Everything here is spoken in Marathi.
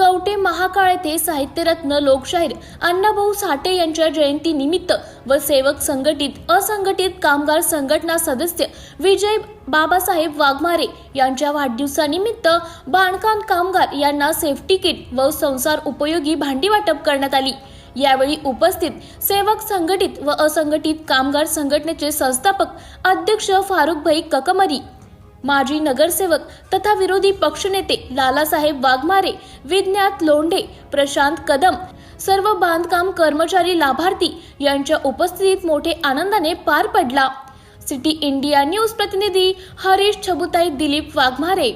कवटे महाकाळ येथे साहित्यरत्न लोकशाहीर अण्णाभाऊ साठे यांच्या जयंती निमित्त व सेवक संघटित असंघटित कामगार संघटना सदस्य विजय बाबासाहेब वाघमारे यांच्या वाढदिवसानिमित्त बांधकाम कामगार यांना सेफ्टी किट व संसार उपयोगी भांडी वाटप करण्यात आली. यावेळी उपस्थित सेवक संघटित व असंघटित कामगार संघटनेचे संस्थापक अध्यक्ष फारुखभाई ककमरी माजी नगरसेवक तथा विरोधी पक्षनेते लालासाहेब वाघमारे विज्ञात लोंढे प्रशांत कदम सर्व बांधकाम कर्मचारी लाभार्थी यांच्या उपस्थितीत मोठे आनंदाने पार पडला. सिटी इंडिया न्यूज प्रतिनिधी हरीश छबुताई दिलीप वाघमारे.